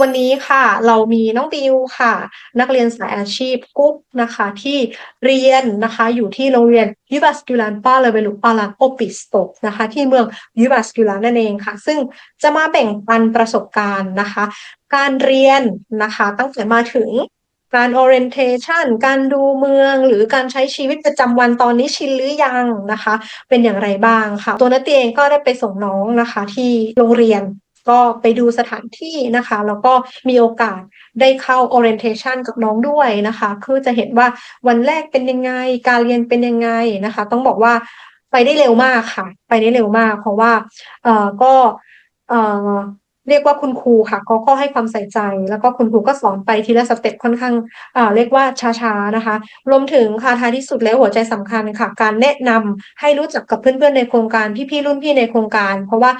วันนี้ค่ะเรามีน้องบิวค่ะ นักเรียนสายอาชีพกุ๊กนะคะ ที่เรียนนะคะอยู่ที่โรงเรียนยูบัสกิลันป้าเลเวลุปาลันโอปิสโตนะคะ ที่เมืองยูบัสกิลันนั่นเองค่ะ ซึ่งจะมาแบ่งปันประสบการณ์นะคะ การเรียนนะคะตั้งแต่มาถึงการ orientation การดูเมืองหรือการใช้ชีวิตประจำวันตอนนี้ชินหรือยังนะคะ เป็นอย่างไรบ้างค่ะ ตัวนัตเตียเองก็ได้ไปส่งน้องนะคะ ที่โรงเรียน ก็ไปดูสถานที่นะคะ แล้วก็มีโอกาสได้เข้า orientation กับน้องด้วยนะคะ คือจะเห็นว่าวันแรกเป็นยังไง การเรียนเป็นยังไงนะคะ ต้องบอกว่าไปได้เร็วมากค่ะ ไปได้เร็วมาก เพราะว่า เอ่อก็ เอ่อ เรียกว่าคุณครูค่ะเขาก็ให้ความใส่ใจ แล้วก็คุณครูก็สอนไปทีละสเต็ปค่อนข้างเรียกว่าช้าๆนะคะ รวมถึงค่ะท้ายที่สุดแล้วหัวใจสำคัญค่ะ การแนะนำให้รู้จักกับเพื่อนๆในโครงการพี่ๆรุ่นพี่ในโครงการ เพราะว่า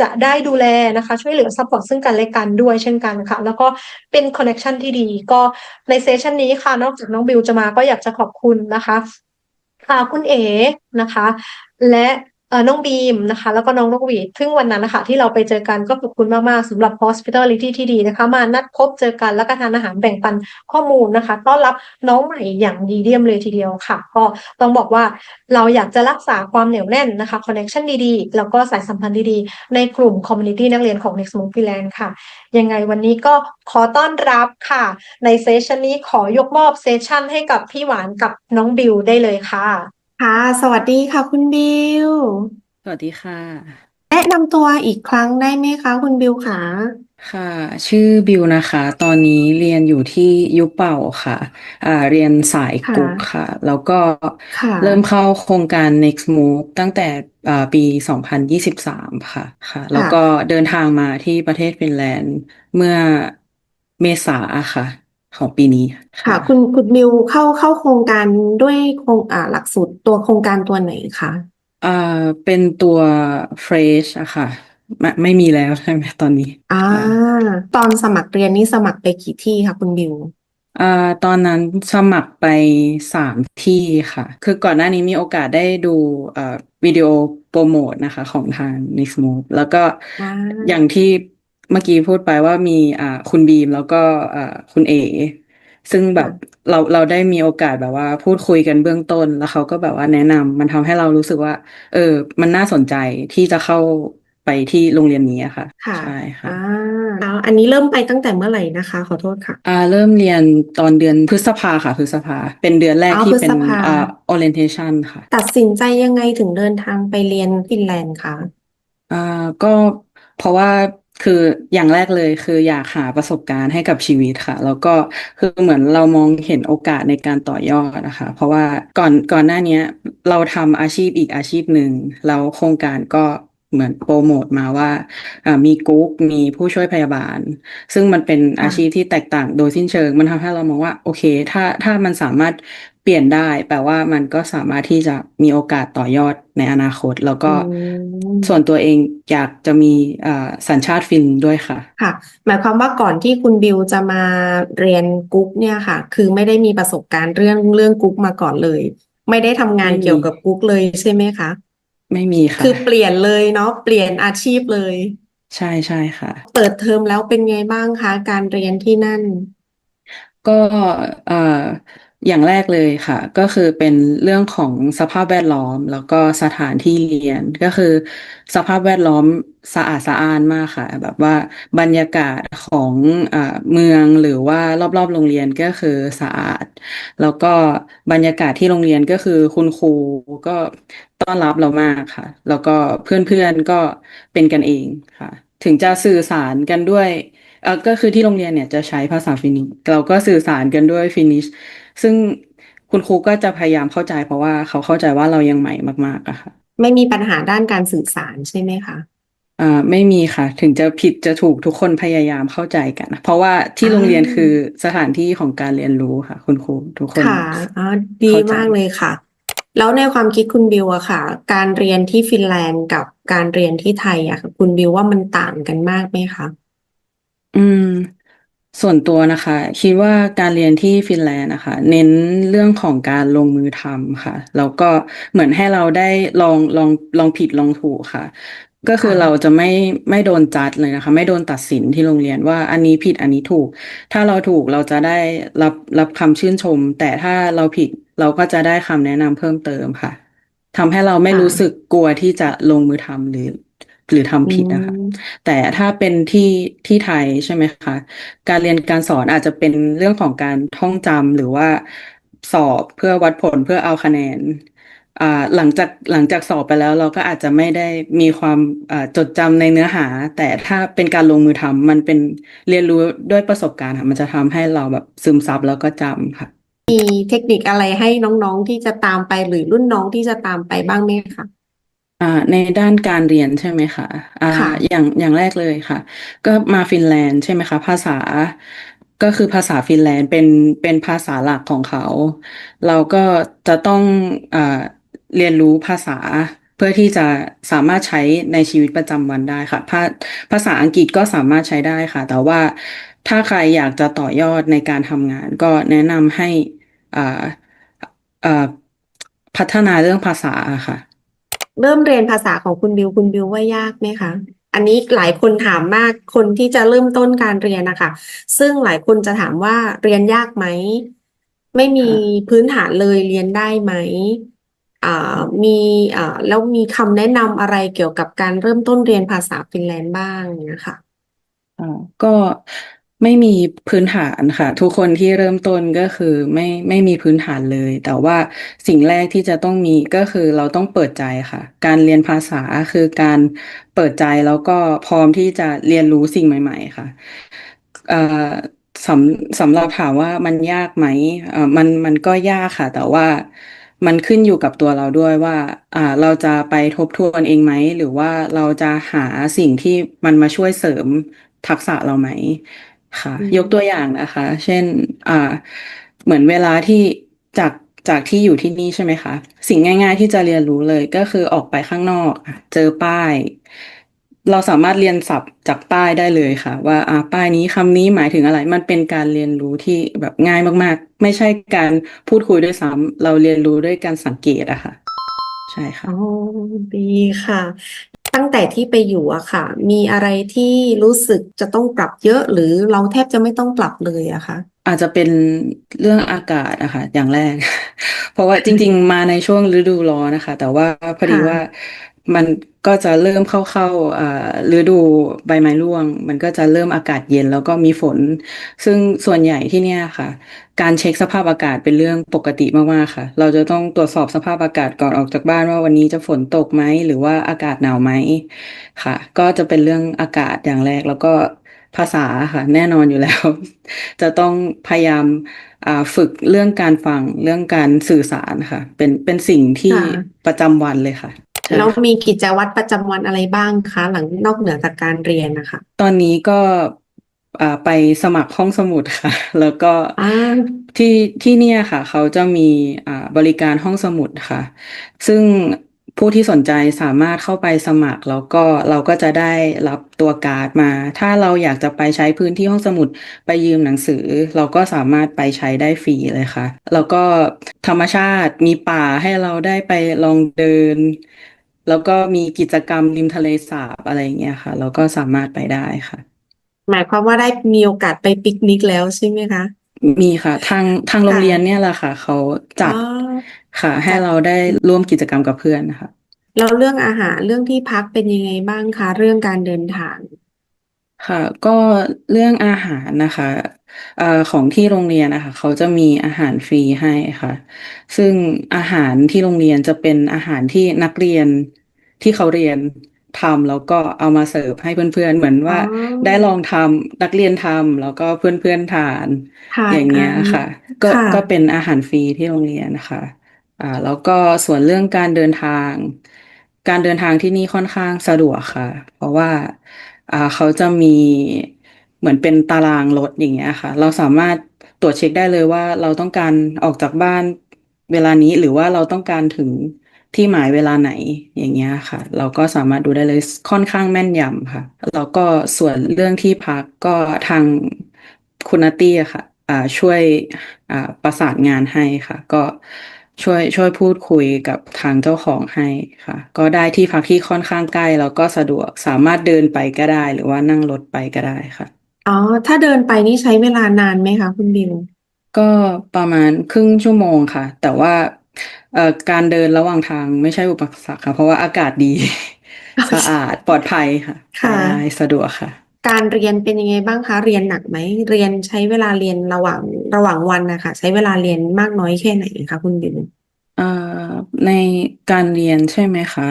จะได้ดูแลนะคะ ช่วยเหลือซัพพอร์ตซึ่งกันและกันด้วยเช่นกันค่ะ แล้วก็เป็นคอนเน c t ชันที่ดีก็ในเซสชันนี้ค่ะนอกจากน้องบิวจะมาก็อยากจะขอบคุณนะคะค่ะคุณเอ๋นะคะ และ น้องบีมนะคะ แล้วก็น้องนกหวีดซึ่งวันนั้นนะคะที่เราไปเจอกันก็ขอบคุณมาก ๆสำหรับ hospitality ที่ดีนะคะ มานัดพบเจอกันแล้วก็ทานอาหารแบ่งปันข้อมูลนะคะ ต้อนรับน้องใหม่อย่างดีเดียมเลยทีเดียวค่ะ ก็ต้องบอกว่าเราอยากจะรักษาความเหนียวแน่นนะคะ connection ดีๆ แล้วก็สายสัมพันธ์ดีๆ ในกลุ่ม community นักเรียนของ Next Move Finland ค่ะ ยังไงวันนี้ก็ขอต้อนรับค่ะ ในเซสชันนี้ขอยกมอบเซสชันให้กับพี่หวานกับน้องบิวได้เลยค่ะ ค่ะ สวัสดีค่ะ คุณบิว สวัสดีค่ะ แนะนำตัวอีกครั้งได้ไหมคะ คุณบิวคะค่ะ ชื่อบิวนะคะ ตอนนี้เรียนอยู่ที่ยุเป่าค่ะ อ่า เรียนสายค่ะ กุ๊กค่ะ แล้วก็ค่ะ เริ่มเข้าโครงการ Next Move ตั้งแต่อ่าปี2023ค่ะ ค่ะ แล้วค่ะ ก็เดินทางมาที่ประเทศฟินแลนด์เมื่อเมษาค่ะ ของปีนี้ค่ะค่ะคุณคุณบิวเข้าเข้าโครงการด้วยโครงอ่าหลักสูตรตัวโครงการตัวไหนคะอ่าเป็นตัว Fresh อะค่ะไม่ไม่มีแล้วใช่ไหมตอนนี้อ่าค่ะตอนสมัครเรียนนี่สมัครไปกี่ที่คะคุณบิวอ่าตอนนั้นสมัครไปสามที่ค่ะ คือก่อนหน้านี้มีโอกาสได้ดูอ่าวิดีโอโปรโมทนะคะ ของทาง Next Move แล้วก็อ่าอย่างที่ เมื่อกี้พูดไปว่ามีอ่าคุณบีมแล้วก็อ่าคุณเอ ซึ่งแบบค่ะเราเราได้มีโอกาสแบบว่าพูดคุยกันเบื้องต้นแล้วเขาก็แบบว่าแนะนำมันทำให้เรารู้สึกว่า เออ มันน่าสนใจที่จะเข้าไปที่โรงเรียนนี้อะค่ะ ค่ะใช่ค่ะ อ่าแล้วอันนี้เริ่มไปตั้งแต่เมื่อไหร่นะคะ ขอโทษค่ะ อ่าเริ่มเรียนตอนเดือนพฤษภาค่ะ พฤษภา เป็นเดือนแรกอ๋อที่พฤเป็ษนภา อ่า orientation ค่ะ ตัดสินใจยังไงถึงเดินทางไปเรียนฟินแลนด์คะอ่าก็เพราะว่า คืออย่างแรกเลยคืออยากหาประสบการณ์ให้กับชีวิตค่ะ แล้วก็คือเหมือนเรามองเห็นโอกาสในการต่อยอดนะคะ เพราะว่าก่อนก่อนหน้านี้เราทำอาชีพอีกอาชีพหนึ่งแล้วโครงการก็เหมือนโปรโมทมาว่ามีกุ๊กมีผู้ช่วยพยาบาล ซึ่งมันเป็นอาชีพที่แตกต่างโดยสิ้นเชิง มันทำให้เรามองว่า โอเค ถ้าถ้ามันสามารถ เปลี่ยนได้แปลว่ามันก็สามารถที่จะมีโอกาสต่อยอดในอนาคต แล้วอืก็มส่วนตัวเองอยากจะมีอ่าสัญชาติฟินด้วยค่ะ ค่ะ หมายความว่าก่อนที่คุณบิวจะมาเรียนกุ๊กเนี่ยค่ะ คือไม่ได้มีประสบการณ์เรื่องเรื่องกุ๊กมาก่อนเลย ไม่ได้ทำงานไม่มีเกี่ยวกับกุ๊กเลยใช่ไหมคะ ไม่มีค่ะ คือเปลี่ยนเลยเนาะเปลี่ยนอาชีพเลย ใช่ใช่ค่ะ เปิดเทอมแล้วเป็นไงบ้างคะการเรียนที่นั่น ก็เอ่อ อย่างแรกเลยค่ะ ก็คือเป็นเรื่องของสภาพแวดล้อม แล้วก็สถานที่เรียนก็คือ สภาพแวดล้อมสะอาดสะอ้านมากค่ะ แบบว่าบรรยากาศของอ่าเมืองหรือว่ารอบๆโรงเรียนก็คือสะอาด แล้วก็บรรยากาศที่โรงเรียนก็คือคุณครูก็ต้อนรับเรามากค่ะ แล้วก็เพื่อนๆก็เป็นกันเองค่ะ ถึงจะสื่อสารกันด้วยเออก็คือที่โรงเรียนเนี่ยจะใช้ภาษาฟินิชเราก็สื่อสารกันด้วยฟินิช ซึ่งคุณครูก็จะพยายามเข้าใจเพราะว่าเขาเข้าใจว่าเรายังใหม่มากๆอะค่ะ ไม่มีปัญหาด้านการสื่อสารใช่ไหมคะอ่าไม่มีค่ะ ถึงจะผิดจะถูกทุกคนพยายามเข้าใจกัน เพราะว่าที่อ่าโรงเรียนคือสถานที่ของการเรียนรู้ค่ะ คุณครูทุกคนค่ะอ๋อดีเข้าใจมากเลยค่ะ แล้วในความคิดคุณบิวอะค่ะ การเรียนที่ฟินแลนด์กับการเรียนที่ไทยอะค่ะคุณบิวว่ามันต่างกันมากไหมคะอืม ส่วนตัวนะคะ คิดว่าการเรียนที่ฟินแลนด์นะคะ เน้นเรื่องของการลงมือทำค่ะ แล้วก็เหมือนให้เราได้ลองลองลองผิดลองถูกค่ะ ก็คือค่ะ เราจะไม่ไม่โดนจัดเลยนะคะ ไม่โดนตัดสินที่โรงเรียนว่าอันนี้ผิดอันนี้ถูก ถ้าเราถูกเราจะได้รับรับคำชื่นชม แต่ถ้าเราผิดเราก็จะได้คำแนะนำเพิ่มเติมค่ะทำให้เราไม่ค่ะ รู้สึกกลัวที่จะลงมือทำหรือ หรือทำผิดนะคะอืมแต่ถ้าเป็นที่ที่ไทยใช่ไหมคะ การเรียนการสอนอาจจะเป็นเรื่องของการท่องจำหรือว่าสอบเพื่อวัดผลเพื่อเอาคะแนนอ่าหลังจากหลังจากสอบไปแล้วเราก็อาจจะไม่ได้มีความอ่าจดจำในเนื้อหา แต่ถ้าเป็นการลงมือทำมันเป็นเรียนรู้ด้วยประสบการณ์ค่ะมันจะทำให้เราแบบซึมซับแล้วก็จำค่ะ มีเทคนิคอะไรให้น้องๆที่จะตามไปหรือรุ่นน้องที่จะตามไปบ้างไหมคะ อ่าในด้านการเรียนใช่ไหมคะอ่าค่ะ อย่างอย่างแรกเลยค่ะ ก็มาฟินแลนด์ใช่ไหมคะ ภาษาก็คือภาษาฟินแลนด์เป็นเป็นภาษาหลักของเขา เราก็จะต้องอ่าเรียนรู้ภาษาเพื่อที่จะสามารถใช้ในชีวิตประจำวันได้ค่ะ ภาภาษาอังกฤษก็สามารถใช้ได้ค่ะ แต่ว่าถ้าใครอยากจะต่อยอดในการทำงาน ก็แนะนำให้อ่าอ่าพัฒนาเรื่องภาษาค่ะ เริ่มเรียนภาษาของคุณบิวคุณบิวว่ายากไหมคะอันนี้หลายคนถามมากคนที่จะเริ่มต้นการเรียนนะคะซึ่งหลายคนจะถามว่าเรียนยากไหมไม่มีพื้นฐานเลยเรียนได้ไหมอ่ามีอ่าแล้วมีคำแนะนำอะไรเกี่ยวกับการเริ่มต้นเรียนภาษาฟินแลนด์บ้างเนี่ยค่ะอ่าก็ ไม่มีพื้นฐานค่ะ ทุกคนที่เริ่มต้นก็คือไม่ไม่มีพื้นฐานเลย แต่ว่าสิ่งแรกที่จะต้องมีก็คือเราต้องเปิดใจค่ะ การเรียนภาษาคือการเปิดใจแล้วก็พร้อมที่จะเรียนรู้สิ่งใหม่ ๆ ค่ะเอ่อสำสำหรับถามว่ามันยากไหมเอ่อมันมันก็ยากค่ะ แต่ว่ามันขึ้นอยู่กับตัวเราด้วยว่า อ่า เราจะไปทบทวนเองไหม หรือว่าเราจะหาสิ่งที่มันมาช่วยเสริมทักษะเราไหม ค่ะ อืมยกตัวอย่างนะคะ เช่น อ่า เหมือนเวลาที่จากจากที่อยู่ที่นี่ใช่ไหมคะ สิ่งง่าย ๆ ที่จะเรียนรู้เลยก็คือออกไปข้างนอกอะเจอป้าย เราสามารถเรียนศัพท์จากป้ายได้เลยค่ะ ว่าอ่าป้ายนี้คำนี้หมายถึงอะไร มันเป็นการเรียนรู้ที่แบบง่ายมาก ๆ ไม่ใช่การพูดคุยด้วยซ้ำเราเรียนรู้ด้วยการสังเกตอะค่ะ ใช่ค่ะ อ๋อดีค่ะ ตั้งแต่ที่ไปอยู่อะค่ะ มีอะไรที่รู้สึกจะต้องปรับเยอะหรือเราแทบจะไม่ต้องปรับเลยอะคะอาจจะเป็นเรื่องอากาศนะคะอย่างแรก เพราะว่าจริง ๆ มาในช่วงฤดูร้อนนะคะ แต่ว่าพอดีค่ะว่า มันก็จะเริ่มเข้าเข้าอ่าฤดูใบไม้ร่วง มันก็จะเริ่มอากาศเย็นแล้วก็มีฝน ซึ่งส่วนใหญ่ที่เนี่ยค่ะ การเช็คสภาพอากาศเป็นเรื่องปกติมากๆค่ะ เราจะต้องตรวจสอบสภาพอากาศก่อนออกจากบ้านว่าวันนี้จะฝนตกไหมหรือว่าอากาศหนาวไหมค่ะ ก็จะเป็นเรื่องอากาศอย่างแรกแล้วก็ภาษาค่ะ แน่นอนอยู่แล้ว จะต้องพยายามอ่าฝึกเรื่องการฟังเรื่องการสื่อสารค่ะ เป็นเป็นสิ่งที่ค่ะประจำวันเลยค่ะใช่ แล้วค่ะมีกิจวัตรประจำวันอะไรบ้างคะ หลังนอกเหนือจากการเรียนนะคะ ตอนนี้ก็อ่าไปสมัครห้องสมุดค่ะ แล้วก็อ่าที่ที่เนี่ยค่ะ เขาจะมีอ่าบริการห้องสมุดค่ะ ซึ่งผู้ที่สนใจสามารถเข้าไปสมัคร แล้วก็เราก็จะได้รับตัวการ์ดมา ถ้าเราอยากจะไปใช้พื้นที่ห้องสมุดไปยืมหนังสือ เราก็สามารถไปใช้ได้ฟรีเลยค่ะ แล้วก็ธรรมชาติมีป่าให้เราได้ไปลองเดิน แล้วก็มีกิจกรรมริมทะเลสาบอะไรอย่างเงี้ยค่ะ เราก็สามารถไปได้ค่ะ หมายความว่าได้มีโอกาสไปปิกนิกแล้วใช่ไหมคะ มีค่ะ ทางทางโรงค่ะเรียนเนี่ยแหละค่ะ เขาจัดอ๋อ ค่ะ ให้จัดเราได้ร่วมกิจกรรมกับเพื่อนนะคะ แล้วเรื่องอาหารเรื่องที่พักเป็นยังไงบ้างคะ เรื่องการเดินทาง ค่ะ ก็เรื่องอาหารนะคะ เอ่อของที่โรงเรียนนะคะเขาจะมีอาหารฟรีให้ค่ะ ซึ่งอาหารที่โรงเรียนจะเป็นอาหารที่นักเรียนที่เขาเรียนทำแล้วก็เอามาเสิร์ฟให้เพื่อนๆ เหมือนอ๋อ ว่าได้ลองทำนักเรียนทำแล้วก็เพื่อนๆทาน ทานอย่างเงี้ยอ่าค่ะ ก็ค่ะ ก็เป็นอาหารฟรีที่โรงเรียนนะคะอ่าแล้วก็ส่วนเรื่องการเดินทาง การเดินทางที่นี่ค่อนข้างสะดวกค่ะ เพราะว่าอ่าเขาจะมี เหมือนเป็นตารางรถอย่างเงี้ยค่ะ เราสามารถตรวจเช็คได้เลยว่าเราต้องการออกจากบ้านเวลานี้หรือว่าเราต้องการถึงที่หมายเวลาไหนอย่างเงี้ยค่ะ เราก็สามารถดูได้เลยค่อนข้างแม่นยำค่ะ แล้วก็ส่วนเรื่องที่พักก็ทางคุณตี้ค่ะอ่าช่วยอ่าประสานงานให้ค่ะ ก็ช่วยช่วยพูดคุยกับทางเจ้าของให้ค่ะ ก็ได้ที่พักที่ค่อนข้างใกล้แล้วก็สะดวกสามารถเดินไปก็ได้ หรือว่านั่งรถไปก็ได้ค่ะ อ๋อ ถ้าเดินไปนี่ใช้เวลานานไหมคะคุณบิว ก็ประมาณครึ่งชั่วโมงค่ะ แต่ว่าเอ่อการเดินระหว่างทางไม่ใช่อุปสรรคค่ะ เพราะว่าอากาศดี สะอาดปลอดภัยค่ะ ค่ะไปได้สะดวกค่ะ การเรียนเป็นยังไงบ้างคะ เรียนหนักไหม เรียนใช้เวลาเรียนระหว่างระหว่างวันนะคะ ใช้เวลาเรียนมากน้อยแค่ไหนคะคุณบิว เอ่อในการเรียนใช่ไหมคะ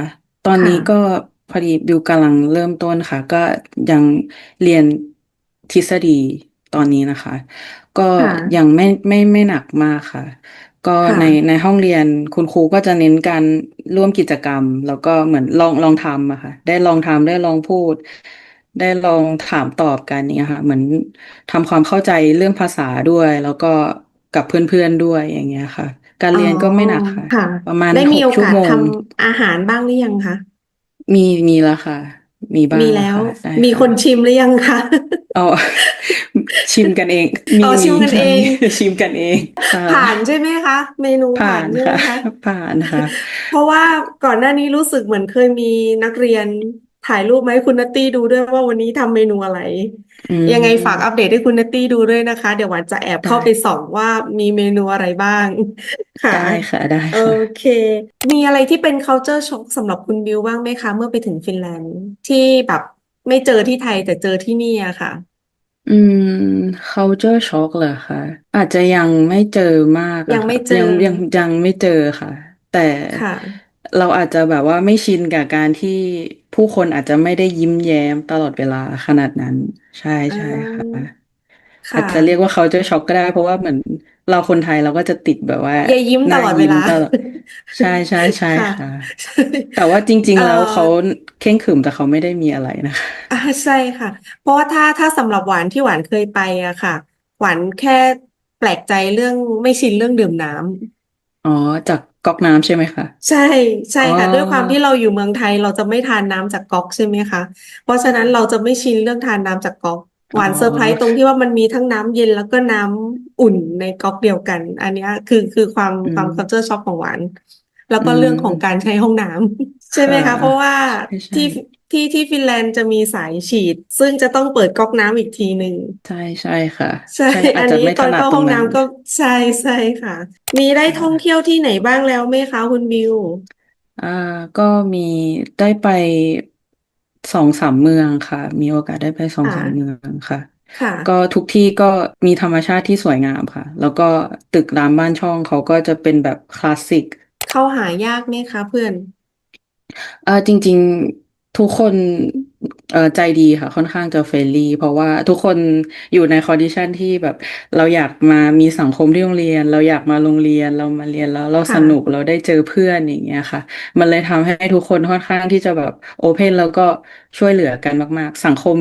ตอนนี้ค่ะก็พอดีบิวกำลังเริ่มต้นค่ะ ก็ยังเรียน ทฤษฎีตอนนี้นะคะ ก็ค่ะยังไม่ไม่ไม่หนักมากค่ะ ก็ค่ะ ในในห้องเรียนคุณครูก็จะเน้นการร่วมกิจกรรม แล้วก็เหมือนลองลองทำอะค่ะ ได้ลองทำได้ลองพูด ได้ลองถามตอบกันอย่างเงี้ยค่ะ เหมือนทำความเข้าใจเรื่องภาษาด้วย แล้วก็กับเพื่อนๆด้วยอย่างเงี้ยค่ะ การอ๋อ เรียนก็ไม่หนักค่ะ ค่ะ ประมาณได้มีหโอกชั่วกาสโมงทำอาหารบ้างหรือยังคะ มีมีแล้วค่ะ มีบ้างมีแล้ว ค่ะได้มีค่ะคนชิมหรือยังคะเอาชิมกันเองมีอ๋อชิมกันค่ะเอง มีชิมกันเองค่ะผ่านใช่ไหมคะ เมนูผ่าผ่านนใช่ไหมค่ะ คะ ผ่านค่ะ เพราะว่าก่อนหน้านี้รู้สึกเหมือนเคยมีนักเรียน ถ่ายรูปมาให้คุณนัตตี้ดูด้วยว่าวันนี้ทำเมนูอะไรอืมยังไงฝากอัปเดตให้คุณนัตตี้ดูด้วยนะคะ เดี๋ยวหวันจะแอบเข้าได้ไปส่องว่ามีเมนูอะไรบ้าง ค่ะได้ค่ะได้โอค่ะเค มีอะไรที่เป็น culture shock สำหรับคุณบิวบ้างไหมคะ เมื่อไปถึงฟินแลนด์ที่แบบไม่เจอที่ไทยแต่เจอที่นี่อะค่ะ อืม culture shock เหรอคะอาจจะยังไม่เจอมากอะยังไม่ค่ะเจอยังยังยังไม่เจอค่ะ แต่ค่ะ เราอาจจะแบบว่าไม่ชินกับการที่ผู้คนอาจจะไม่ได้ยิ้มแย้มตลอดเวลาขนาดนั้น ใช่อ่าใช่ค่ะค่ะอาจจะเรียกว่า culture shock ก็ได้ เพราะว่าเหมือนเราคนไทยเราก็จะติดแบบว่าอย่ายิ้มหตน้าลอดเวยิ้มลา ตลอดใช่ใช่ใช่ค่ะ ค่ะใช่แต่ว่าจริงๆแล้วเอ่อเขาเข่งขรึมแต่เขาไม่ได้มีอะไรนะคะ อ่าใช่ค่ะ เพราะว่าถ้าถ้าสำหรับหวานที่หวานเคยไปอะค่ะ หวานแค่แปลกใจเรื่องไม่ชินเรื่องดื่มน้ำ อ๋อจาก ก๊อกน้ำใช่ไหมคะ ใช่ใช่ค่ะอ๋อ ด้วยความที่เราอยู่เมืองไทยเราจะไม่ทานน้ำจากก๊อกใช่ไหมคะเพราะฉะนั้นเราจะไม่ชินเรื่องทานน้ำจากก๊อกหวานเซอร์ไพรส์ตรงที่ว่ามันมีทั้งน้ำเย็นแล้วก็น้ำอุ่นในก๊อกเดียวกัน อันเนี้ยคือคือความอืมความ culture shock ของหวาน แล้วก็อืมเรื่องของการใช้ห้องน้ำใช่ไหมคะ ค่ะเพราะว่าใช่ใช่ที่ ที่ที่ฟินแลนด์จะมีสายฉีด ซึ่งจะต้องเปิดก๊อกน้ำอีกทีหนึ่งใช่ใช่ค่ะ ใช่อาอัจนจะนี้ไม่ตถอนนัดเข้าตรห้องงนั้นน้ำก็ใช่ใช่ค่ะ มีได้ท่องเที่ยวที่ไหนบ้างแล้วไหมคะคุณบิวอ่าก็มีได้ไปสองสามเมืองค่ะ มีโอกาสได้ไปสองค่ะสามเมืองค่ะค่ะก็ทุกที่ก็มีธรรมชาติที่สวยงามค่ะ แล้วก็ตึกรามบ้านช่องเขาก็จะเป็นแบบคลาสสิก เข้าหายากไหมคะเพื่อนเออจริง ๆ ทุกคนเออใจดีค่ะ ค่อนข้างจะเฟรนลี่ เพราะว่าทุกคนอยู่ในคอนดิชันที่แบบ เราอยากมามีสังคมที่โรงเรียน เราอยากมาโรงเรียนเรามาเรียนแล้วเราค่ะสนุกเราได้เจอเพื่อนอย่างเงี้ยค่ะ มันเลยทำให้ทุกคนค่อนข้างที่จะแบบโอเพนแล้วก็ช่วยเหลือกันมาก ๆ สังคม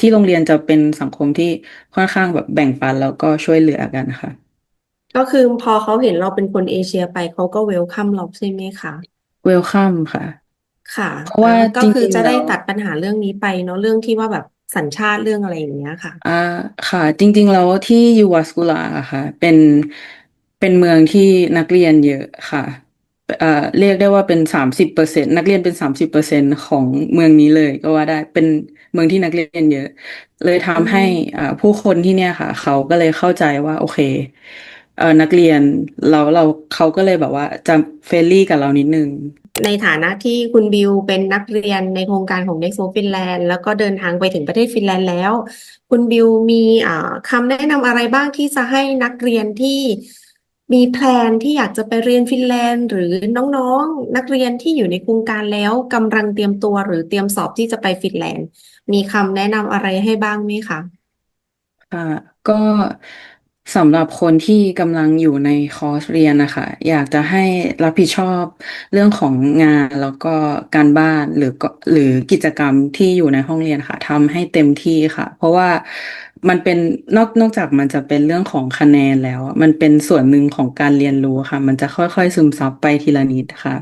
ที่โรงเรียนจะเป็นสังคมที่ค่อนข้างแบบแบ่งปันแล้วก็ช่วยเหลือกันค่ะ ก็คือพอเขาเห็นเราเป็นคนเอเชียไปเขาก็เวลคัมเราใช่ไหมคะ เวลคัมค่ะ ค่ะเพราะว่าอ่ก็คือจริงๆจะได้แล้ว ตัดปัญหาเรื่องนี้ไปเนาะเรื่องที่ว่าแบบสัญชาติเรื่องอะไรอย่างเงี้ยค่ะ อ่าค่ะ จริง ๆ แล้วที่ยูวาสกุลาอะค่ะ เป็นเป็นเมืองที่นักเรียนเยอะค่ะเอ่อเรียกได้ว่าเป็นสามสิบเปอร์เซ็นต์นักเรียนเป็นสามสิบเปอร์เซ็นต์ของเมืองนี้เลยก็ว่าได้เป็นเมืองที่นักเรียนเยอะ เลยทำให้อ่าผู้คนที่เนี่ยค่ะ เขาก็เลยเข้าใจว่า โอเค เอ่อนักเรียนเราเราเขาก็เลยแบบว่าจะเฟรนลี่กับเรานิดนึง ในฐานะที่คุณบิวเป็นนักเรียนในโครงการของ Next Move Finland แล้วก็เดินทางไปถึงประเทศฟินแลนด์แล้ว คุณบิวมีอ่าคำแนะนำอะไรบ้างที่จะให้นักเรียนที่มีแพลนที่อยากจะไปเรียนฟินแลนด์ หรือน้องๆ นักเรียนที่อยู่ในโครงการแล้วกำลังเตรียมตัวหรือเตรียมสอบที่จะไปฟินแลนด์ มีคำแนะนำอะไรให้บ้างไหมคะค่ะก็ สำหรับคนที่กำลังอยู่ในคอร์สเรียนนะคะ อยากจะให้รับผิดชอบเรื่องของงานแล้วก็การบ้านหรือก็หรือกิจกรรมที่อยู่ในห้องเรียนค่ะทำให้เต็มที่ค่ะ เพราะว่ามันเป็นนอกนอกจากมันจะเป็นเรื่องของคะแนนแล้วมันเป็นส่วนหนึ่งของการเรียนรู้ค่ะ มันจะค่อยๆซึมซับไปทีละนิดค่ะ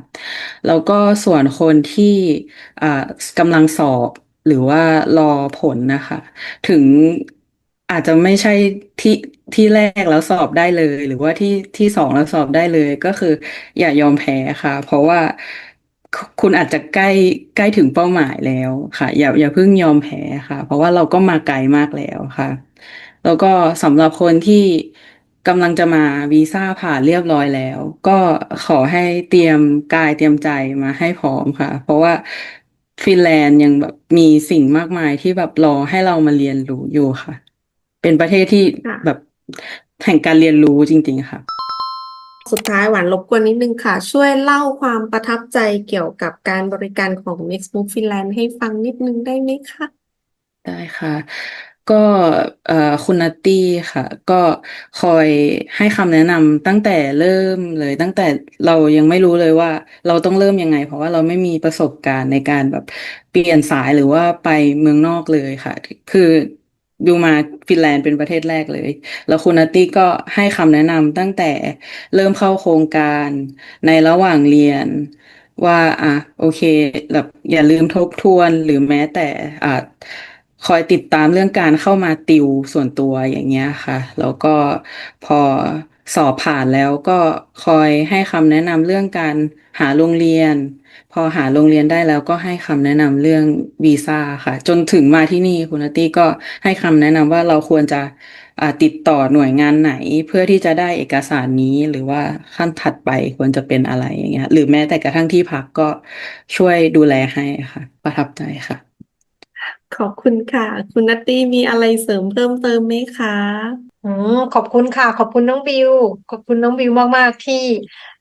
แล้วก็ส่วนคนที่อ่ากำลังสอบหรือว่ารอผลนะคะ ถึงอาจจะไม่ใช่ที่ ที่แรกแล้วสอบได้เลย หรือว่าที่ที่สองแล้วสอบได้เลยก็คือ อย่ายอมแพ้ค่ะ เพราะว่าคุคุณอาจจะใกล้ใกล้ถึงเป้าหมายแล้วค่ะ อย่าอย่าเพิ่งยอมแพ้ค่ะ เพราะว่าเราก็มาไกลมากแล้วค่ะ แล้วก็สำหรับคนที่กำลังจะมาวีซ่าผ่านเรียบร้อยแล้ว ก็ขอให้เตรียมกายเตรียมใจมาให้พร้อมค่ะ เพราะว่าฟินแลนด์ยังแบบมีสิ่งมากมายที่แบบรอให้เรามาเรียนรู้อยู่ค่ะ เป็นประเทศที่ค่ะแบบ แห่งการเรียนรู้จริง ๆ ค่ะ สุดท้ายหวานรบกวนนิดนึงค่ะ ช่วยเล่าความประทับใจเกี่ยวกับการบริการของ Nextmove Finland ให้ฟังนิดนึงได้ไหมคะได้ค่ะ ก็เอ่อคุณนัตตี้ค่ะ ก็คอยให้คำแนะนำตั้งแต่เริ่มเลย ตั้งแต่เรายังไม่รู้เลยว่า เราต้องเริ่มยังไง เพราะว่าเราไม่มีประสบการณ์ในการแบบเปลี่ยนสายหรือว่าไปเมืองนอกเลยค่ะ คือ ดูมาฟินแลนด์เป็นประเทศแรกเลย แล้วคุณนัตตี้ก็ให้คำแนะนำตั้งแต่เริ่มเข้าโครงการในระหว่างเรียนว่า อะโอเคแบบอย่าลืมทบทวนหรือแม้แต่อะคอยติดตามเรื่องการเข้ามาติวส่วนตัวอย่างเงี้ยค่ะ แล้วก็พอ สอบผ่านแล้วก็คอยให้คำแนะนำเรื่องการหาโรงเรียน พอหาโรงเรียนได้แล้วก็ให้คำแนะนำเรื่องวีซ่าค่ะ จนถึงมาที่นี่คุณนัตตี้ก็ให้คำแนะนำว่าเราควรจะอ่าติดต่อหน่วยงานไหน เพื่อที่จะได้เอกสารนี้หรือว่าขั้นถัดไปควรจะเป็นอะไรอย่างเงี้ย หรือแม้แต่กระทั่งที่พักก็ช่วยดูแลให้ค่ะ ประทับใจค่ะ ขอบคุณค่ะ คุณนัตตี้มีอะไรเสริมเพิ่มเติมไหมคะ อืมขอบคุณค่ะ ขอบคุณน้องบิว ขอบคุณน้องบิวมาก ๆ ที่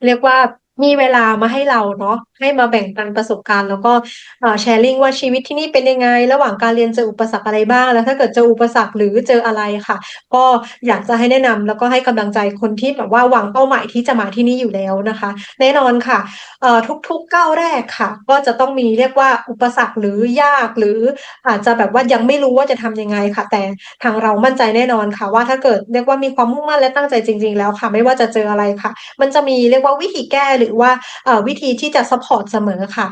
เรียกว่า มีเวลามาให้เราเนาะให้มาแบ่งปันประสบการณ์ แล้วก็แชร์ลิงว่าชีวิตที่นี่เป็นยังไง ระหว่างการเรียนเจออุปสรรคอะไรบ้าง แล้วถ้าเกิดเจออุปสรรคหรือเจออะไรค่ะ ก็อยากจะให้แนะนำแล้วก็ให้กำลังใจคนที่แบบว่าวางเป้าหมายที่จะมาที่นี่อยู่แล้วนะคะ แน่นอนค่ะทุกๆก้าวแรกค่ะ ก็จะต้องมีเรียกว่าอุปสรรคหรือยากหรืออาจจะแบบว่ายังไม่รู้ว่าจะทำยังไงค่ะ แต่ทางเรามั่นใจแน่นอนค่ะ ว่าถ้าเกิดเรียกว่ามีความมุ่งมั่นและตั้งใจจริง ๆ แล้วค่ะ ไม่ว่าจะเจออะไรค่ะ มันจะมีเรียกว่าวิธีแก้หรือว่าเอ่อวิธีที่จะซัพพอร์ตเสมอค่ะ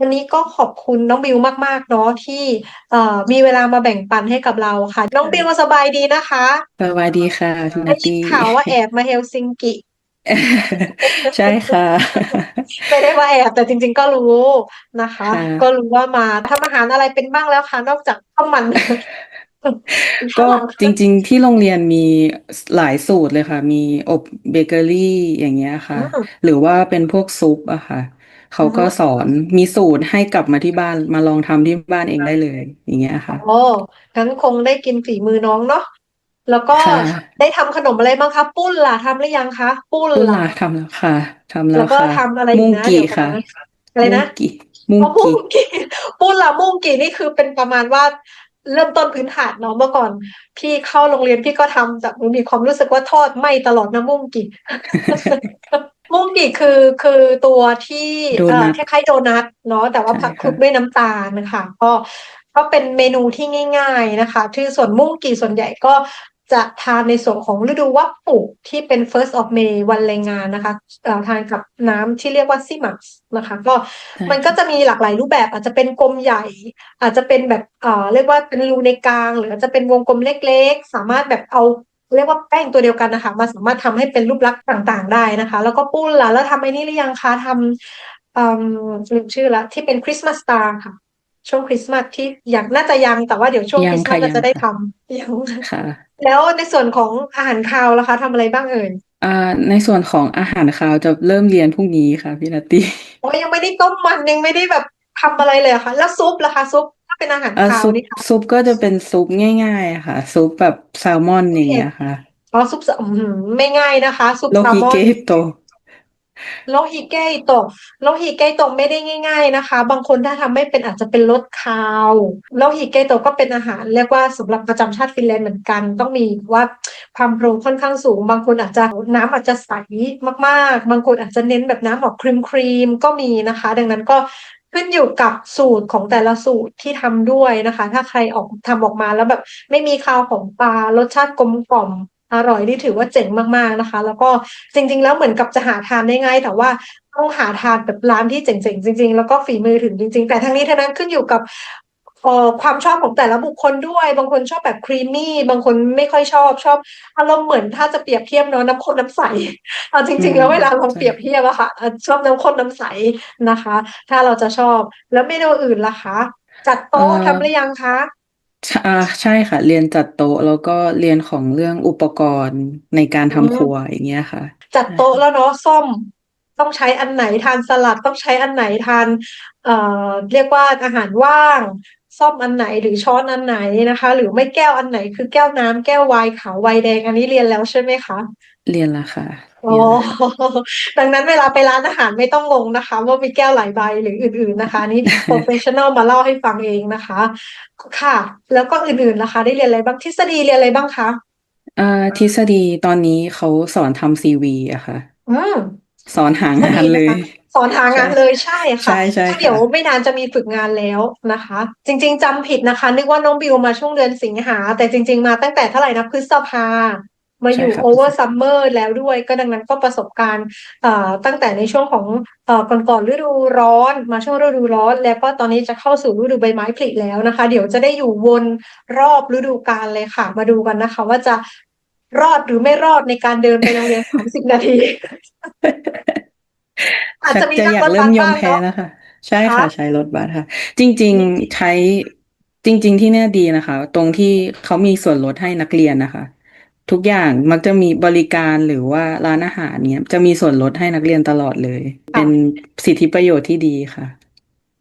วันนี้ก็ขอบคุณน้องบิวมากๆเนาะที่เอ่อมีเวลามาแบ่งปันให้กับเราค่ะ น้องบิวสบายดีนะคะสวัสดีค่ะคุณได้นัตยินตี้ข่าวว่าแอบมาเฮลซิงกิใช่ค่ะ ไม่ได้มาแอบแต่จริง ๆ ก็รู้นะคะค่ะก็รู้ว่ามาทำอาหารอะไรเป็นบ้างแล้วคะนอกจากข้าวมัน ก็จริง ๆ ที่โรงเรียนมีหลายสูตรเลยค่ะ มีอบเบเกอรี่อย่างเงี้ยค่ะอืมหรือว่าเป็นพวกซุปอะค่ะ เขาก็อือฮึสอนมีสูตรให้กลับมาที่บ้านมาลองทำที่บ้านเองได้เลย อย่างเงี้ยค่ะโอ้งั้นคงได้กินฝีมือน้องเนาะแล้วก็ค่ะได้ทำขนมอะไรบ้างคะปุ้นล่ะทำหรือยังคะปุ้นปุ้นล่ะลาทำแล้วค่ะทำแล้แล้ววก็ค่ะ ทำอะไรอีมุ้กงนะ กี่เดี๋ยวก่อนค่ะ นะอะไรนะมุ้งกี่มุ้งอ๋อมุ่งกี่กี่ ปุ้นล่ะมุ่งกี่นี่คือเป็นประมาณว่า เริ่มต้นพื้นฐานเนาะเมื่อก่อน พี่เข้าโรงเรียนพี่ก็ทำแต่มีความรู้สึกว่าทอดไหม้ตลอดนะมุ่งกี่มุ่งกี่คือคือตัวที่โดเอ่อนัทคล้ายๆโดนัทเนาะแต่ว่าใช่ผักคลุค่ะกด้วยน้ำตาลนะคะก็ก็เป็นเมนูที่ง่าย ๆนะคะที่ส่วนมุ่งกี่ส่วนใหญ่ก็ จะทานในส่วนของฤดูวัปปุที่เป็น first of May วันแรงงานนะคะเอ่อทานกับน้ำที่เรียกว่าซิมักนะคะ ก็ใช่มันก็ค่ะจะมีหลากหลายรูปแบบอาจจะเป็นกลมใหญ่ อาจจะเป็นแบบเอ่อเรียกว่าเป็นรูในกลาง หรืออาจจะเป็นวงกลมเล็กๆ สามารถแบบเอาเรียกว่าแป้งตัวเดียวกันนะคะมาสามารถทำให้เป็นรูปลักษณ์ต่างๆ ได้นะคะ แล้วก็ปุ้นล่ะแล้วทำไอ้นี่หรือยังคะทำเอ่อลืมชื่อละที่เป็นคริสต์มาสสตาร์ค่ะช่วงคริสต์มาสที่ยังน่าจะยังแต่ว่าเดี๋ยวช่วงยัคงริสต์มาค่ะสเรายังจะได้ค่ะทำยังค่ะ แล้วในส่วนของอาหารคาวล่ะคะทำอะไรบ้างเอ่ยอ่าในส่วนของอาหารคาวจะเริ่มเรียนพรุ่งนี้ค่ะพี่นัตตี้โอ้ยยังไม่ได้ต้มมันยังไม่ได้แบบทำอะไรเลยเหรอค่ะ แล้วซุปล่ะคะซุปถ้าเป็นอาหารอ่าคาวซุปนี่ค่ะซุปก็จะเป็นซุปง่ายๆอะค่ะ ซุปแบบแซลมอนอย่างเงี้ยค่ะอ๋อซุปสอืมไม่ง่ายนะคะ ซุปโลแซลฮิมอเกน โต โลฮิเกโตะโลฮิเกโตะไม่ได้ง่าย ๆนะคะ บางคนถ้าทำไม่เป็นอาจจะเป็นรสคาวโลฮิเกโตะก็เป็นอาหารเรียกว่าสำหรับประจำชาติฟินแลนด์เหมือนกัน ต้องมีว่าความโปร่งค่อนข้างสูง บางคนอาจจะน้ำอาจจะใสมากๆ บางคนอาจจะเน้นแบบน้ำออกครีมครีมก็มีนะคะ ดังนั้นก็ขึ้นอยู่กับสูตรของแต่ละสูตรที่ทำด้วยนะคะ ถ้าใครออกทำออกมาแล้วแบบไม่มีคาวของปลารสชาติกลมกล่อม อร่อยนี่ถือว่าเจ๋งมากๆนะคะ แล้วก็จริง ๆ แล้วเหมือนกับจะหาทานได้ง่าย แต่ว่าต้องหาทานแบบร้านที่เจ๋งๆจริง ๆ แล้วก็ฝีมือถึงจริง ๆ แต่ทั้งนี้ทั้งนั้นขึ้นอยู่กับเอ่อความชอบของแต่ละบุคคลด้วย บางคนชอบแบบครีมมี่ บางคนไม่ค่อยชอบชอบอารมณ์เหมือนถ้าจะเปรียบเทียบเนาะน้ำข้นน้ำใสเอาจริง ๆ แล้วเวลาเราเปรียบเทียบอะค่ะเอ่อชอบน้ำข้นน้ำใสนะคะ ถ้าเราจะชอบแล้วเมนูอื่นล่ะคะ จัดโต๊ะเอ่อทำหรือยังคะ ใช่อ่าใช่ค่ะ เรียนจัดโต๊ะแล้วก็เรียนของเรื่องอุปกรณ์ในการอืทำมครัวอย่างเงี้ยค่ะจัดโต๊ะแล้วเนาะส้มต้องใช้อันไหนทานสลัดต้องใช้อันไหนทาน เอ่อเรียกว่าอาหารว่างส้อมอันไหนหรือช้อนอันไหนนะคะ หรือไม่แก้วอันไหนคือแก้วน้ำแก้วไวน์ขาวไวน์แดงอันนี้เรียนแล้วใช่ไหมคะ เรียนละค่ะอ๋อเรียนละดังนั้นเวลาไปร้านอาหารไม่ต้องงงนะคะ ว่ามีแก้วหลายใบหรืออื่น ๆนะคะอันนี่ professional มาเล่าให้ฟังเองนะคะ ค่ะ แล้วก็อื่นๆนะคะ ได้เรียนอะไรบ้างทฤษฎีเรียนอะไรบ้างคะอ่าทฤษฎีตอนนี้เขาสอนทำซีวีอะค่ะ อืม สอนหาก็งานดีเลนะคะยสอนหางานใช่เลยใช่ค่ะใช่ใช่เพราะเดี๋ยวค่ะไม่นานจะมีฝึกงานแล้วนะคะ จริง ๆจำผิดนะคะ นึกว่าน้องบิวมาช่วงเดือนสิงหา แต่จริง ๆ มาตั้งแต่เท่าไหร่นะพฤษภา มาอใช่ยู่ค่ะโอเวอร์ซัมเมอร์แล้วด้วย ก็ดังนั้นก็ประสบการณ์เอ่อตั้งแต่ในช่วงของเอ่อก่อนๆฤดูร้อน มาช่วงฤดูร้อน แล้วก็ตอนนี้จะเข้าสู่ฤดูใบไม้ผลิแล้วนะคะ เดี๋ยวจะได้อยู่วนรอบฤดูกาลเลยค่ะ มาดูกันนะคะ ว่าจะรอดหรือไม่รอดในการเดินไปโรงเรียน30นาที อาจชัจะกมีจะนั่งอยารกถเริ่บัมสยอมบ้างแพ้เนาะแล้วค่ะใช่คะค่ะใช้รถบัสค่ะ จริง ๆ ใช้จริง ๆ ที่เนี่ยดีนะคะ ตรงที่เขามีส่วนลดให้นักเรียนนะคะ ทุกอย่างมักจะมีบริการหรือว่าร้านอาหารเนี้ยจะมีส่วนลดให้นักเรียนตลอดเลย เป็ค่ะนสิทธิประโยชน์ที่ดีค่ะ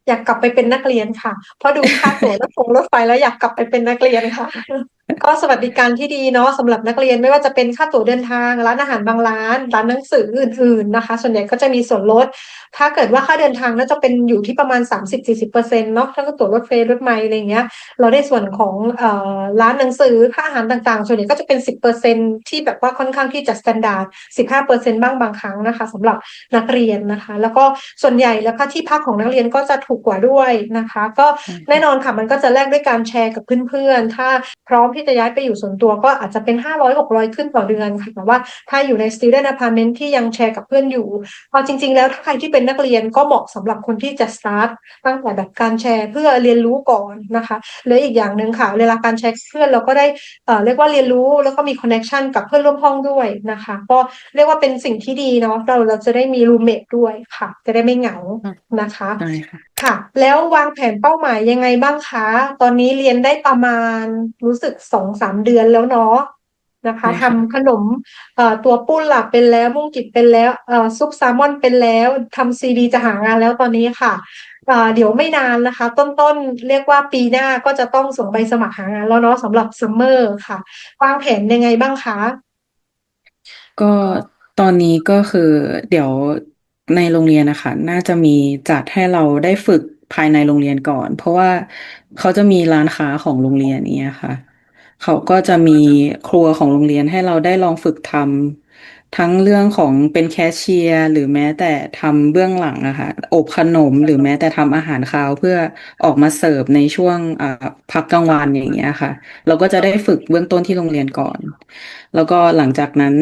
อยากกลับไปเป็นนักเรียนค่ะ เพราะดูค่าตั๋วรถฟงรถไฟแล้วอยากกลับไปเป็นนักเรียนค่ะ ก็สวัสดิการที่ดีเนาะสำหรับนักเรียนไม่ว่าจะเป็นค่าตั๋วเดินทางร้านอาหารบางร้านร้านหนังสืออื่น ๆนะคะ ส่วนใหญ่ก็จะมีส่วนลด ถ้าเกิดว่าค่าเดินทางน่าจะเป็นอยู่ที่ประมาณ 30-40%เนาะถ้าก็ตั๋วรถเฟรรถไมล์อะไรเงี้ย เราได้ส่วนของเอ่อร้านหนังสือค่าอาหารต่างๆ ส่วนใหญ่ก็จะเป็น 10%ที่แบบว่าค่อนข้างที่จะสแตนดาร์ด15%บ้างบางครั้งนะคะสำหรับนักเรียนนะคะ แล้วก็ส่วนใหญ่แล้วค่าที่พักของนักเรียนก็จะถูกกว่าด้วยนะคะ ก็ใช่แน่ค่ะนอนค่ะมันก็จะแลกด้วยการแชร์กับเพื่อนๆถ้าพร้อมที่จะย้ายไปอยู่ส่วนตัวก็อาจจะเป็น 500 600 ขึ้นต่อเดือนค่ะแต่ว่าถ้าอยู่ใน student apartment ที่ยังแชร์กับเพื่อนอยู่เอจริง ๆ แล้วถ้าใครที่เป็นนักเรียนก็เหมาะสำหรับคนที่จะ start ตั้งแต่แบบการแชร์เพื่อเรียนรู้ก่อนนะคะและอีกอย่างหนึ่งค่ะเวลาการแชร์เพื่อนเราก็ได้เอ่อเรียกว่าเรียนรู้แล้วก็มี connection กับเพื่อนร่วมห้องด้วยนะคะก็เรียกว่าเป็นสิ่งที่ดีเนาะเราเราจะได้มี roommate ด้วยค่ะ จะได้ไม่เหงานะคะใช่ค่ะค่ะ แล้ววางแผนเป้าหมายยังไงบ้างคะ ตอนนี้เรียนได้ประมาณรู้สึกสองสามเดือนแล้วเนาะนะคะใช่ค่ะทำขนมเอ่อตัวปุ้นหลักเป็นแล้วมุ่งกิจเป็นแล้วเอ่อซุปแซลมอนเป็นแล้วทำซีดีจะหางานแล้วตอนนี้ค่ะเอ่อเดี๋ยวไม่นานนะคะ ต้นๆ เรียกว่าปีหน้าก็จะต้องส่งใบสมัครหางานแล้วเนาะสำหรับซัมเมอร์ค่ะ วางแผนยังไงบ้างคะ ก็ตอนนี้ก็คือเดี๋ยว ในโรงเรียนนะคะน่าจะมีจัดให้เราได้ฝึกภายในโรงเรียนก่อน เพราะว่าเขาจะมีร้านค้าของโรงเรียนเนี้ยค่ะ เขาก็จะมีครัวของโรงเรียนให้เราได้ลองฝึกทำทั้งเรื่องของเป็นแคชเชียร์หรือแม้แต่ทำเบื้องหลังอะค่ะอบขนมหรือแม้แต่ทำอาหารคาวเพื่อออกมาเสิร์ฟในช่วงอ่าพักกลางวันอย่างเงี้ยค่ะ เราก็จะได้ฝึกเบื้องต้นที่โรงเรียนก่อน แล้วก็หลังจากนั้น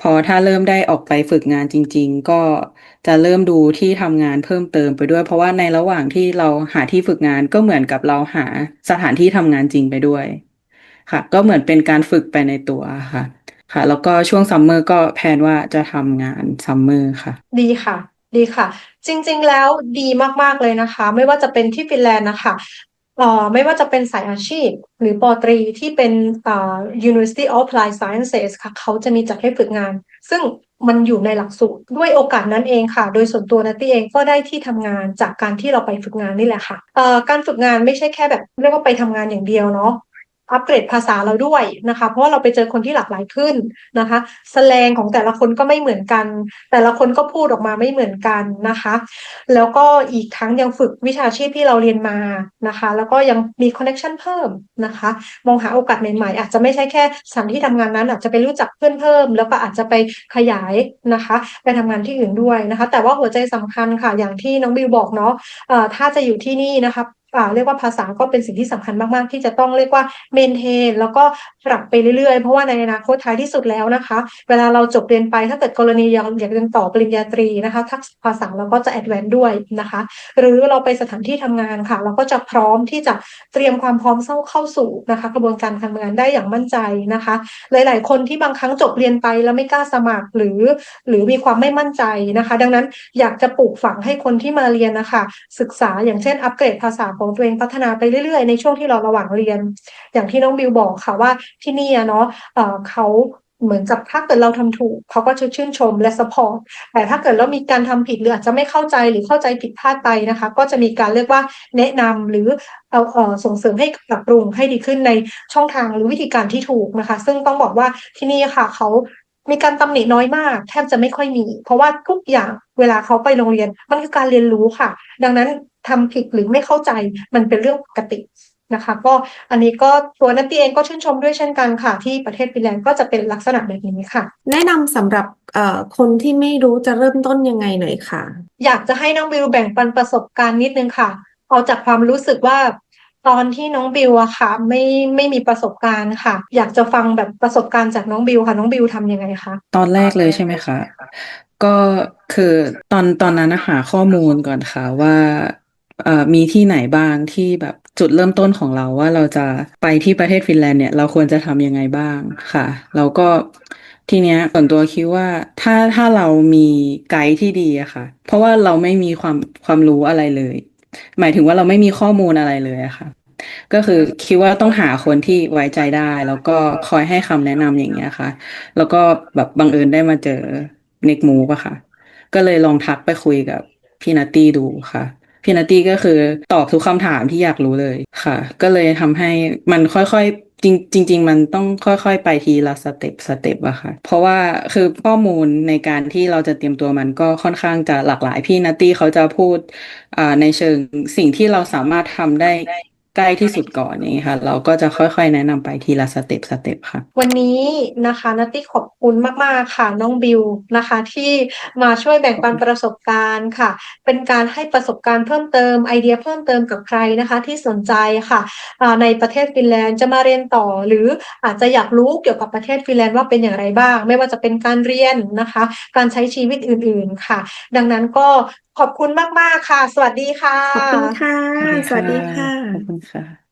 พอถ้าเริ่มได้ออกไปฝึกงานจริง ๆ ก็ จะเริ่มดูที่ทำงานเพิ่มเติมไปด้วย เพราะว่าในระหว่างที่เราหาที่ฝึกงานก็เหมือนกับเราหาสถานที่ทำงานจริงไปด้วย ค่ะ ก็เหมือนเป็นการฝึกไปในตัวค่ะ ค่ะ แล้วก็ช่วงซัมเมอร์ก็แพลนว่าจะทำงานซัมเมอร์ค่ะ ดีค่ะ ดีค่ะ จริง ๆ แล้วดีมากๆเลยนะคะ ไม่ว่าจะเป็นที่ฟินแลนด์นะคะเอ่อไม่ว่าจะเป็นสายอาชีพ หรือปอตรีที่เป็นอ่อ University of Applied Sciences ค่ะ เขาจะมีจัดให้ฝึกงาน ซึ่งมันอยู่ในหลักสูตร ด้วยโอกาสนั้นเองค่ะ โดยส่วนตัวนัตตี้เองก็ได้ที่ทำงานจากการที่เราไปฝึกงานนี่แหละค่ะการฝึกงานไม่ใช่แค่แบบเรียกว่าไปทำงานอย่างเดียวเนาะ อัปเกรดภาษาเราด้วยนะคะ เพราะว่าเราไปเจอคนที่หลากหลายขึ้นนะคะแสแงของแต่ละคนก็ไม่เหมือนกัน แต่ละคนก็พูดออกมาไม่เหมือนกันนะคะ แล้วก็อีกทั้งยังฝึกวิชาชีพที่เราเรียนมานะคะ แล้วก็ยังมีคอนเน c t ชันเพิ่มนะคะ มองหาโอกาสใหม่ๆ อาจจะไม่ใช่แค่สถานที่ทำงานนั้น อาจจะไปรู้จักเพื่อนเพิ่ม แล้วก็อาจจะไปขยายนะคะ ไปทำงานที่อื่นด้วยนะคะ แต่ว่าหัวใจสำคัญค่ะ อย่างที่น้องบิวบอกเนาะเอ่อถ้าจะอยู่ที่นี่นะคะ เรียกว่าภาษาก็เป็นสิ่งที่สำคัญมากๆ ที่จะต้องเรียกว่าเมนเทนแล้วก็ปรับไปเรื่อยๆ เพราะว่าในอนาคตท้ายที่สุดแล้วนะคะ เวลาเราจบเรียนไปถ้าเกิดกรณีอยากอยากเรียนต่อปริญญาตรีนะคะทักษะภาษาเราก็จะแอดแวนด้วยนะคะ หรือเราไปสถานที่ทำงานค่ะ เราก็จะพร้อมที่จะเตรียมความพร้อมเข้าเข้าสู่นะคะ กระบวนการทำงานได้อย่างมั่นใจนะคะ หลาย ๆ คนที่บางครั้งจบเรียนไปแล้วไม่กล้าสมัครหรือ หรือมีความไม่มั่นใจนะคะ ดังนั้นอยากจะปลูกฝังให้คนที่มาเรียนนะคะศึกษาอย่างเช่นอัปเกรดภาษาของตัวเองพัฒนาไปเรื่อยๆ ในช่วงที่เราระหว่างเรียน อย่างที่น้องบิวบอกค่ะว่าที่นี่เนาะเอ่อเขาเหมือนกับถ้าเกิดเราทำถูกเขาก็จะชื่นชมและสปอร์ตแต่ถ้าเกิดเรามีการทำผิดหรืออาจจะไม่เข้าใจหรือเข้าใจผิดพลาดไปนะคะ ก็จะมีการเรียกว่าแนะนำหรือเอาเออส่งเสริมให้ปรับปรุงให้ดีขึ้นในช่องทางหรือวิธีการที่ถูกนะคะ ซึ่งต้องบอกว่าที่นี่ค่ะเขา มีการตำหนิน้อยมาก แทบจะไม่ค่อยมี เพราะว่าทุกอย่างเวลาเขาไปโรงเรียน มันคือการเรียนรู้ค่ะ ดังนั้นทำผิดหรือไม่เข้าใจมันเป็นเรื่องปกตินะคะ ก็อันนี้ก็ตัวนัตตี้เองก็ชื่นชมด้วยเช่นกันค่ะ ที่ประเทศฟินแลนด์ก็จะเป็นลักษณะแบบนี้ค่ะ แนะนำสำหรับเอ่อคนที่ไม่รู้จะเริ่มต้นยังไงหน่อยค่ะ อยากจะให้น้องบิวแบ่งปันประสบการณ์นิดนึงค่ะเอาจากความรู้สึกว่า ตอนที่น้องบิวอะค่ะ ไม่ไม่มีประสบการณ์ค่ะ อยากจะฟังแบบประสบการณ์จากน้องบิวค่ะ น้องบิวทำยังไงคะตอนแรกเลยใช่ไหมคะ ก็คือตอนตอนนั้นหาข้อมูลก่อนค่ะว่าเอ่อมีที่ไหนบ้างที่แบบจุดเริ่มต้นของเราว่าเราจะไปที่ประเทศฟินแลนด์เนี่ย เราควรจะทำยังไงบ้างค่ะ แล้วก็ทีเนี้ยส่วนตัวคิดว่าถ้าถ้าเรามีไกด์ที่ดีอะค่ะ เพราะว่าเราไม่มีความความรู้อะไรเลย หมายถึงว่าเราไม่มีข้อมูลอะไรเลยอะค่ะ ก็คือคิดว่าต้องหาคนที่ไว้ใจได้ แล้วก็คอยให้คำแนะนำอย่างเงี้ยค่ะ แล้วก็แบบบังเอิญได้มาเจอเน็กมูฟอะค่ะ ก็เลยลองทักไปคุยกับพี่นัตตี้ดูค่ะพี่นัตตี้ก็คือตอบทุกคำถามที่อยากรู้เลยค่ะ ก็เลยทำให้มันค่อยๆ จริงจริง ๆ มันต้องค่อยๆ ไปทีละสเต็ปสเต็ปอะค่ะ เพราะว่าคือข้อมูลในการที่เราจะเตรียมตัวมันก็ค่อนข้างจะหลากหลายพี่นัตตี้เขาจะพูดในเชิงสิ่งที่เราสามารถทำได้ ใกล้ที่สุดก่อนนี้ค่ะ เราก็จะค่อยๆ แนะนำไปทีละสเต็ปสเต็ปค่ะ วันนี้นะคะนัตตี้ขอบคุณมากๆค่ะน้องบิวนะคะ ที่มาช่วยแบ่งปันประสบการณ์ค่ะ เป็นการให้ประสบการณ์เพิ่มเติมไอเดียเพิ่มเติมกับใครนะคะ ที่สนใจค่ะในประเทศฟินแลนด์จะมาเรียนต่อ หรืออาจจะอยากรู้เกี่ยวกับประเทศฟินแลนด์ว่าเป็นอย่างไรบ้าง ไม่ว่าจะเป็นการเรียนนะคะ การใช้ชีวิตอื่นๆค่ะ ดังนั้นก็ ขอบคุณมาก ๆ ค่ะ สวัสดีค่ะ ขอบคุณค่ะ สวัสดีสวัสดีค่ะ ขอบคุณค่ะ